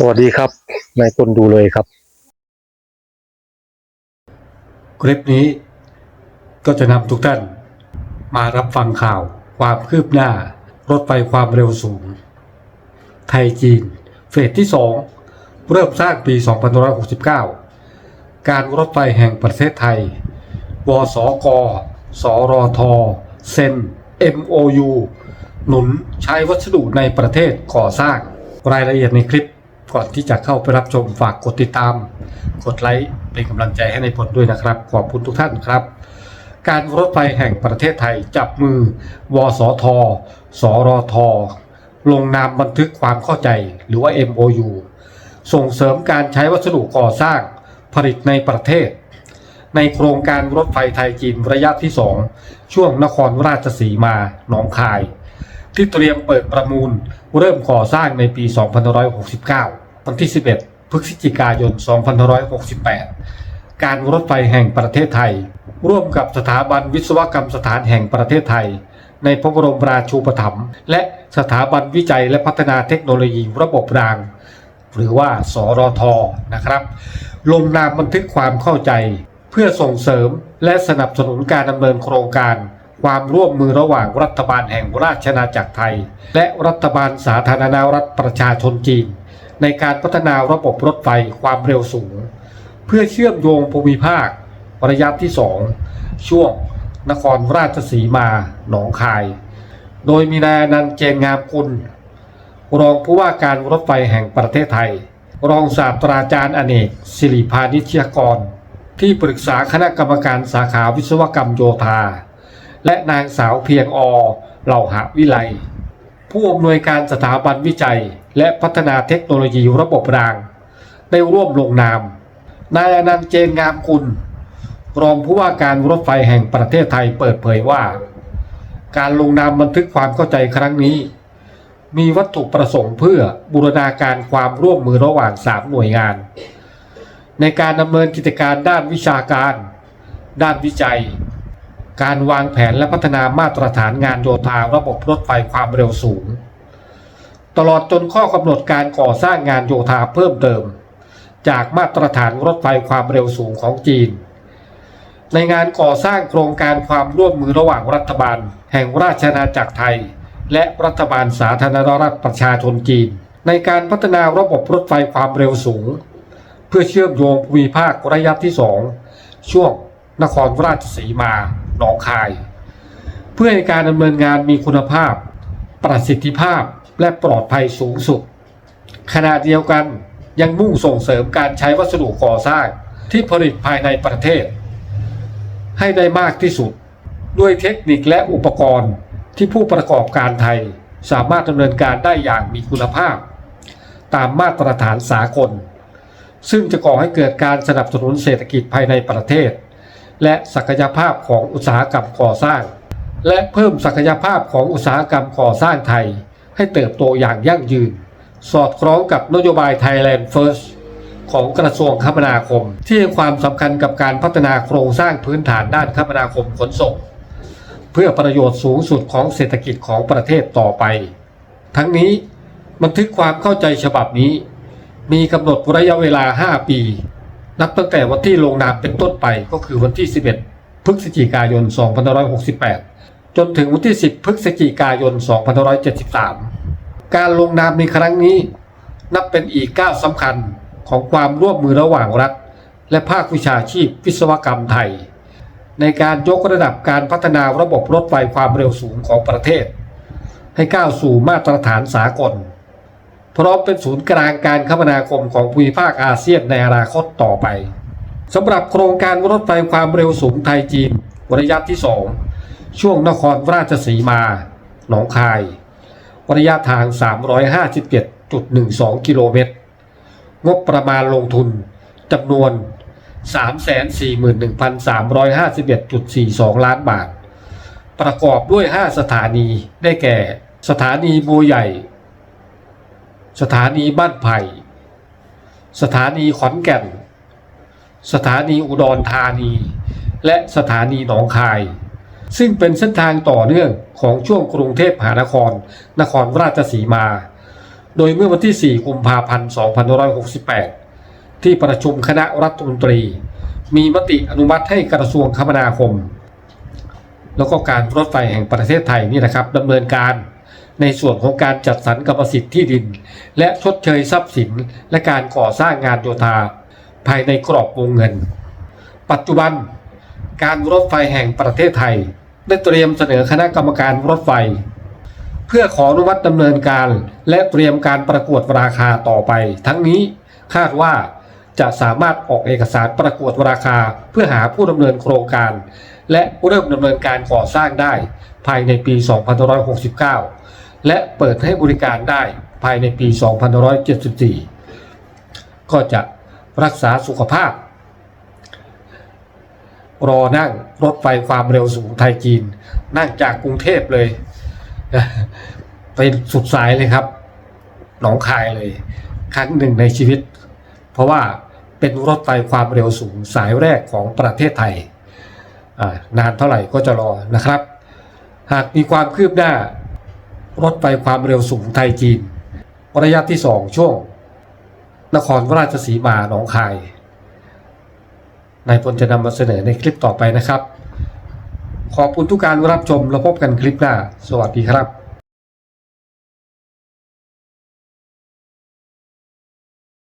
สวัสดีครับนายพลดูเลยครับ คลิปนี้ก็จะนำทุกท่านมารับฟังข่าวความคืบหน้า รถไฟความเร็วสูง ไทยจีน เฟสที่ 2 เริ่มสร้างปี 2569 การรถไฟแห่งประเทศไทย วสก สรท เซ็น MOU หนุนใช้วัสดุในประเทศก่อสร้างรายละเอียดในคลิป ก่อนที่จะเข้าไปรับชมฝากกดติดตาม กดไลค์เป็นกำลังใจให้ในผลด้วยนะครับ ขอบคุณทุกท่านครับ การรถไฟแห่งประเทศไทยจับมือ วสท สรท ลงนามบันทึกความเข้าใจหรือว่า MOU ส่งเสริมการใช้วัสดุก่อสร้างผลิตในประเทศ ในโครงการรถไฟไทยจีนระยะที่ 2 ช่วงนครราชสีมา หนองคาย ที่เตรียมเปิดประมูล เริ่มก่อสร้างในปี 2569 วันที่ 11 พฤศจิกายน 2568 การรถไฟแห่งประเทศไทย ร่วมกับสถาบันวิศวกรรมสถานแห่งประเทศไทย ในพระบรมราชูปถัมภ์และสถาบันวิจัยและพัฒนาเทคโนโลยีระบบราง หรือว่าสรทนะครับ ลงนามบันทึกความเข้าใจ เพื่อส่งเสริมและสนับสนุนการดำเนินโครงการ ความร่วมมือระหว่างรัฐบาลแห่งราชอาจักรไทย และรัฐบาลสาธารณรัฐประชาชนจีน ในการพัฒนาระบบรถไฟความเร็วสูง เพื่อเชื่อมโยงภูมิภาค ระยะที่ 2 ช่วง นครราชสีมา หนองคาย โดยมีนายนันเจนงามกุลรองผู้ว่าการรถไฟแห่งประเทศไทย รองศาสตราจารย์อเนกศิริพานิชยกร ที่ปรึกษาคณะกรรมการสาขาวิศวกรรมโยธา และนางสาวเพียงอเหล่าหะวิไลผู้อำนวยการสถาบันวิจัย และพัฒนาเทคโนโลยีระบบราง ได้ร่วมลงนาม นายอนันต์เจนงามกุลรองผู้ว่าการรถไฟแห่งประเทศไทยเปิดเผยว่า การลงนามบันทึกความเข้าใจครั้งนี้ มีวัตถุประสงค์เพื่อบูรณาการความร่วมมือระหว่าง 3 หน่วยงาน ในการดำเนินกิจการด้านวิชาการ ด้านวิจัย การวางแผนและพัฒนามาตรฐานงานโยธาระบบรถไฟความเร็วสูง ตลอดจนข้อกำหนดการก่อสร้างงานโยธาเพิ่มเติม จากมาตรฐานรถไฟความเร็วสูงของจีน ในงานก่อสร้างโครงการความร่วมมือระหว่างรัฐบาล แห่งราชอาณาจักรไทย และรัฐบาลสาธารณรัฐประชาชนจีน ในการพัฒนาระบบรถไฟความเร็วสูง เพื่อเชื่อมโยงภูมิภาคระยะที่2ช่วงนครราชสีมา หนองคาย เพื่อให้การดำเนินงานมีคุณภาพ ประสิทธิภาพและปลอดภัยสูงสุด ขณะเดียวกันยังมุ่งส่งเสริมการใช้วัสดุก่อสร้างที่ผลิตภายในประเทศ ให้ได้มากที่สุด ด้วยเทคนิคและอุปกรณ์ที่ผู้ประกอบการไทยสามารถดำเนินการได้อย่างมีคุณภาพ ตามมาตรฐานสากล ซึ่งจะก่อให้เกิดการสนับสนุนเศรษฐกิจภายในประเทศ และศักยภาพของอุตสาหกรรมก่อสร้าง และเพิ่มศักยภาพของอุตสาหกรรมก่อสร้างไทย ให้เติบโตอย่างยั่งยืน สอดคล้องกับนโยบาย Thailand First ของกระทรวงคมนาคม ที่ให้ความสำคัญกับการพัฒนาโครงสร้างพื้นฐานด้านคมนาคมขนส่ง เพื่อประโยชน์สูงสุดของเศรษฐกิจของประเทศต่อไป ทั้งนี้บันทึกความเข้าใจฉบับนี้ มีกำหนดระยะเวลา 5 ปี นับตั้งแต่วันที่ลงนามเป็นต้นไปก็คือวันที่ 11 พฤศจิกายน 2568 จนถึงวันที่ 10 พฤศจิกายน 2573 การลงนามในครั้งนี้ นับเป็นอีกก้าวสำคัญของความร่วมมือระหว่างรัฐ และภาควิชาชีพวิศวกรรมไทย ในการยกระดับการพัฒนาระบบรถไฟความเร็วสูงของประเทศ ให้ก้าวสู่มาตรฐานสากล พร้อมเป็นศูนย์กลางการคมนาคมของภูมิภาคอาเซียนในอนาคตต่อไปสำหรับโครงการรถไฟความเร็วสูงไทยจีนระยะที่ 2 ช่วงนครราชสีมา หนองคาย ระยะทาง 357.12 กิโลเมตร งบประมาณลงทุนจำนวน 341,351.42 ล้านบาท ประกอบด้วย 5 สถานีได้แก่ สถานีบัวใหญ่ สถานีบ้านไผ่ สถานีขอนแก่น สถานีอุดรธานี และสถานีหนองคาย ซึ่งเป็นเส้นทางต่อเนื่องของช่วงกรุงเทพมหานคร นครราชสีมา โดยเมื่อวันที่ 4 กุมภาพันธ์ 2568 ที่ประชุมคณะรัฐมนตรี มีมติอนุมัติให้กระทรวงคมนาคม แล้วก็การรถไฟแห่งประเทศไทยนี่นะครับดำเนินการ ในส่วนของการจัดสรรกรรมสิทธิ์ที่ดิน และชดเชยทรัพย์สินและการก่อสร้างงานโยธา ภายในกรอบวงเงิน ปัจจุบัน การรถไฟแห่งประเทศไทย ได้เตรียมเสนอคณะกรรมการรถไฟ เพื่อขออนุมัติดำเนินการและเตรียมการประกวดราคาต่อไป ทั้งนี้คาดว่าจะสามารถออกเอกสารประกวดราคาเพื่อหาผู้ดำเนินโครงการ และเริ่มดำเนินการก่อสร้างได้ ภายในปี 2569 และเปิดให้บริการได้ภายในปี 2574 ก็จะรักษาสุขภาพ รอนั่งรถไฟความเร็วสูงไทยจีน นั่งจากกรุงเทพเลย ไปสุดสายเลยครับ หนองคายเลย ครั้งหนึ่งในชีวิต เพราะว่าเป็นรถไฟความเร็วสูงสายแรกของประเทศไทย นานเท่าไหร่ก็จะรอนะครับ หากมีความคืบหน้า รถไฟความเร็วสูงไทยจีน ระยะที่ 2 ช่วง นครราชสีมาหนองคายนายพลจะนำมาเสนอในคลิปต่อไปนะครับ ขอบคุณทุกการรับชมแล้วพบกันคลิปหน้า สวัสดีครับ